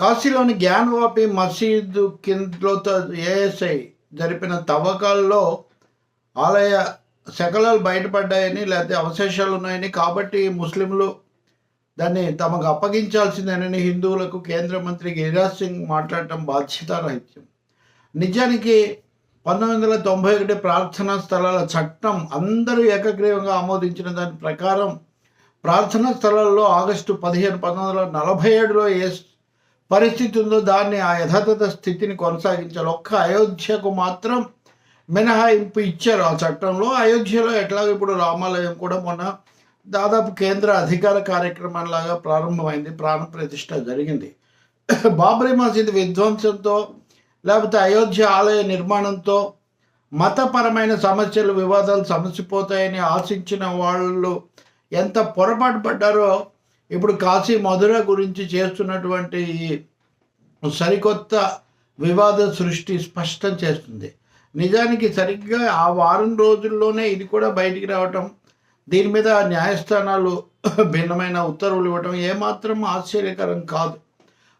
కాశీలోని జ్ఞానవాపి మసీదు కిందలో ఏఎస్ఐ జరిపిన తవ్వకాల్లో ఆలయ శకలాలు బయటపడ్డాయని లేకపోతే అవశేషాలు ఉన్నాయని కాబట్టి ముస్లింలు దాన్ని తమకు అప్పగించాల్సిందేనని హిందువులకు కేంద్ర మంత్రి గిరిరాజ్ సింగ్ మాట్లాడటం బాధ్యతారహిత్యం. నిజానికి పంతొమ్మిది వందల తొంభై ఒకటి ప్రార్థనా స్థలాల చట్టం అందరూ ఏకగ్రీవంగా ఆమోదించిన దాని ప్రకారం ప్రార్థనా స్థలాల్లో ఆగస్టు పదిహేను పంతొమ్మిది వందల నలభై ఏడులో ఏ పరిస్థితి ఉందో దాన్ని ఆ యథాతథ స్థితిని కొనసాగించాలి. ఒక్క అయోధ్యకు మాత్రం మినహాయింపు ఇచ్చారు ఆ చట్టంలో. అయోధ్యలో ఎట్లాగో ఇప్పుడు రామాలయం కూడా మొన్న దాదాపు కేంద్ర అధికార కార్యక్రమంలాగా ప్రారంభమైంది. ప్రాణ ప్రతిష్ట జరిగింది. బాబ్రీ మసీద్ విధ్వంసంతో లేకపోతే అయోధ్య ఆలయ నిర్మాణంతో మతపరమైన సమస్యలు వివాదాలు సమసిపోతాయని ఆశించిన వాళ్ళు ఎంత పొరపాటు పడ్డారో ఇప్పుడు కాశీ మధుర గురించి చేస్తున్నటువంటి ఈ సరికొత్త వివాద సృష్టి స్పష్టం చేస్తుంది. నిజానికి సరిగ్గా ఆ వారం రోజుల్లోనే ఇది కూడా బయటికి రావటం దీని మీద న్యాయస్థానాలు భిన్నమైన ఉత్తర్వులు ఇవ్వటం ఏమాత్రం ఆశ్చర్యకరం కాదు.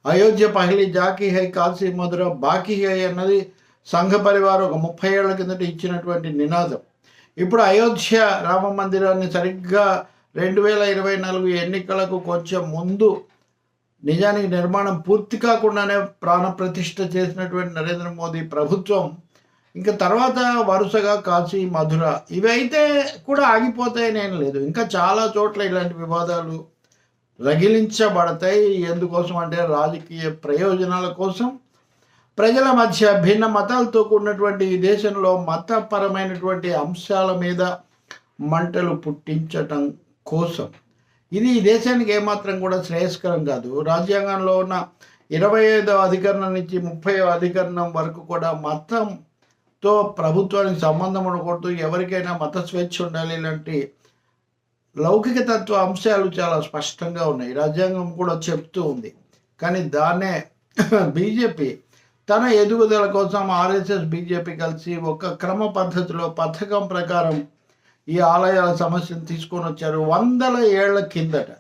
అయోధ్య పహిలి జాకీ హై కాశీ మధుర బాకీ హై అన్నది సంఘ పరివారం ఒక ముప్పై ఏళ్ళ కిందట ఇచ్చినటువంటి నినాదం. ఇప్పుడు అయోధ్య రామ మందిరాన్ని సరిగ్గా రెండు వేల ఇరవై నాలుగు ఎన్నికలకు కొంచెం ముందు నిజానికి నిర్మాణం పూర్తి కాకుండానే ప్రాణప్రతిష్ఠ చేసినటువంటి నరేంద్ర మోదీ ప్రభుత్వం ఇంకా తర్వాత వరుసగా కాశీ మధుర ఇవి అయితే కూడా ఆగిపోతాయని ఏం లేదు. ఇంకా చాలా చోట్ల ఇలాంటి వివాదాలు రగిలించబడతాయి. ఎందుకోసం అంటే రాజకీయ ప్రయోజనాల కోసం ప్రజల మధ్య భిన్న మతాలతో కూడినటువంటి ఈ దేశంలో మతపరమైనటువంటి అంశాల మీద మంటలు పుట్టించటం కోసం. ఇది ఈ దేశానికి ఏమాత్రం కూడా శ్రేయస్కరం కాదు. రాజ్యాంగంలో ఉన్న ఇరవై ఐదవ అధికరణం నుంచి ముప్పై అధికరణం వరకు కూడా మతంతో ప్రభుత్వానికి సంబంధం ఉండకూడదు. ఎవరికైనా మత స్వేచ్ఛ ఉండాలి ఇలాంటి లౌకిక తత్వ అంశాలు చాలా స్పష్టంగా ఉన్నాయి. రాజ్యాంగం కూడా చెప్తూ ఉంది. కానీ దాన్నే బీజేపీ తన ఎదుగుదల కోసం ఆర్ఎస్ఎస్ బీజేపీ కలిసి ఒక క్రమ పద్ధతిలో పథకం ప్రకారం ఈ ఆలయాల సమస్యను తీసుకొని వచ్చారు. వందల ఏళ్ళ కిందట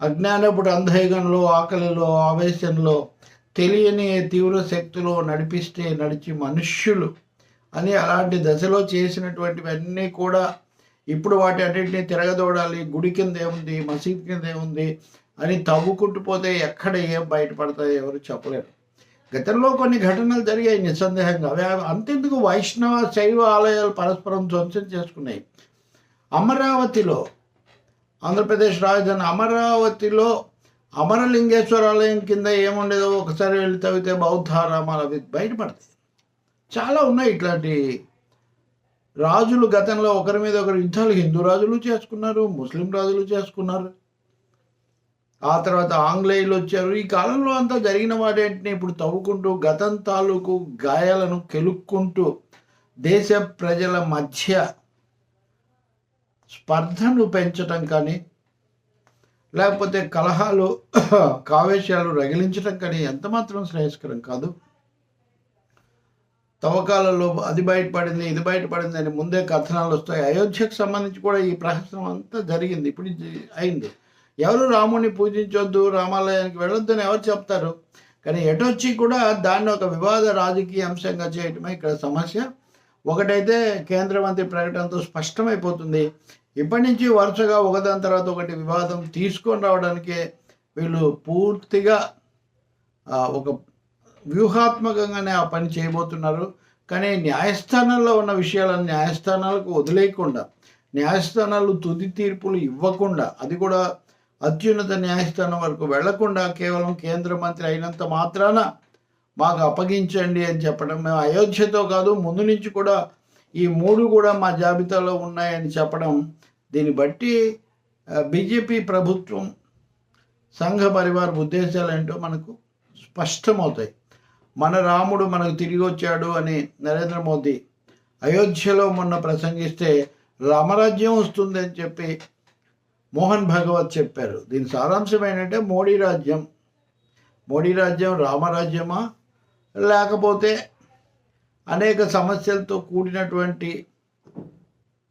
అజ్ఞానపుడు అంధయగంలో ఆకలిలో ఆవేశంలో తెలియని తీవ్ర శక్తిలో నడిపిస్తే నడిచి మనుష్యులు అని అలాంటి దశలో చేసినటువంటివన్నీ కూడా ఇప్పుడు వాటి అన్నింటినీ తిరగదోడాలి. గుడి కింద ఏముంది? మసీద్ కింద ఏముంది? అని తవ్వుకుంటూ పోతే ఎక్కడ ఏం బయటపడతాయో ఎవరు చెప్పలేరు. గతంలో కొన్ని ఘటనలు జరిగాయి నిస్సందేహంగా. అవి అంతెందుకు వైష్ణవ శైవ ఆలయాలు పరస్పరం ధ్వంసం చేసుకున్నాయి. అమరావతిలో ఆంధ్రప్రదేశ్ రాజధాని అమరావతిలో అమరలింగేశ్వర ఆలయం కింద ఏముండేదో ఒకసారి వెళ్ళి తవ్వితే బౌద్ధారామాలు అవి బయటపడతాయి. చాలా ఉన్నాయి ఇట్లాంటి రాజులు గతంలో ఒకరి మీద ఒకరు యుద్ధాలు హిందూ రాజులు చేసుకున్నారు ముస్లిం రాజులు చేసుకున్నారు. ఆ తర్వాత ఆంగ్లేయులు వచ్చారు. ఈ కాలంలో అంతా జరిగిన వాటేంటిని ఇప్పుడు తవ్వుకుంటూ గతం తాలూకు గాయాలను కెలుక్కుంటూ దేశ ప్రజల మధ్య స్పర్ధను పెంచటం కానీ లేకపోతే కలహాలు కావేశాలు రగిలించటం కానీ ఎంతమాత్రం శ్రేయస్కరం కాదు. తవ్వకాలలో అది బయటపడింది ఇది బయటపడింది అని ముందే కథనాలు వస్తాయి. అయోధ్యకు సంబంధించి కూడా ఈ ప్రహసనం అంతా జరిగింది. ఇప్పుడు అయింది. ఎవరు రాముని పూజించొద్దు రామాలయానికి వెళ్ళొద్దని ఎవరు చెప్తారు? కానీ ఎటొచ్చి కూడా దాన్ని ఒక వివాద రాజకీయ అంశంగా చేయటమే ఇక్కడ సమస్య. ఒకటైతే కేంద్ర మంత్రి ప్రకటనతో స్పష్టమైపోతుంది. ఇప్పటి నుంచి వరుసగా ఒకదాని తర్వాత ఒకటి వివాదం తీసుకొని రావడానికే వీళ్ళు పూర్తిగా ఒక వ్యూహాత్మకంగానే ఆ పని చేయబోతున్నారు. కానీ న్యాయస్థానాల్లో ఉన్న విషయాలను న్యాయస్థానాలకు వదిలేయకుండా న్యాయస్థానాలు తుది తీర్పులు ఇవ్వకుండా అది కూడా అత్యున్నత న్యాయస్థానం వరకు వెళ్ళకుండా కేవలం కేంద్ర మంత్రి అయినంత మాత్రాన మాకు అప్పగించండి అని చెప్పడం మేము అయోధ్యతో కాదు ముందు నుంచి కూడా ఈ మూడు కూడా మా జాబితాలో ఉన్నాయని చెప్పడం దీన్ని బట్టి బీజేపీ ప్రభుత్వం సంఘ పరివార ఉద్దేశాలు ఏంటో మనకు స్పష్టమవుతాయి. మన రాముడు మనకు తిరిగి వచ్చాడు అని నరేంద్ర మోదీ అయోధ్యలో మొన్న ప్రసంగిస్తే రామరాజ్యం వస్తుంది అని చెప్పి మోహన్ భగవత్ చెప్పారు. దీని సారాంశం ఏంటంటే మోడీ రాజ్యం. మోడీ రాజ్యం రామరాజ్యమా లేకపోతే అనేక సమస్యలతో కూడినటువంటి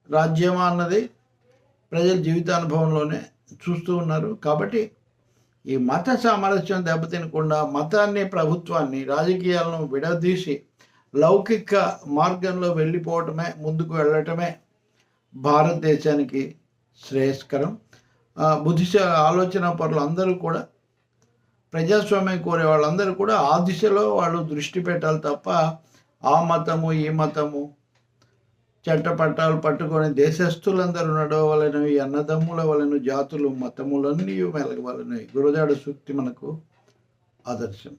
రాజ్యమా అన్నది ప్రజల జీవితానుభవంలోనే చూస్తూ ఉన్నారు. కాబట్టి ఈ మత సామరస్యం దెబ్బతినకుండా మతాన్ని ప్రభుత్వాన్ని రాజకీయాలను విడదీసి లౌకిక మార్గంలో వెళ్ళిపోవటమే ముందుకు వెళ్ళటమే భారతదేశానికి శ్రేయస్కరం. బుద్ధిశ ఆలోచన పరులు అందరూ కూడా ప్రజాస్వామ్యం కోరే వాళ్ళందరూ కూడా ఆ దిశలో వాళ్ళు దృష్టి పెట్టాలి తప్ప ఆ మతము ఈ మతము చెట్ట పట్టాలు పట్టుకొని దేశస్థులందరూ నడవలను ఈ అన్నదమ్ముల వలన జాతులు మతములన్నీ మెలగవలను గురజాడ సూక్తి మనకు ఆదర్శం.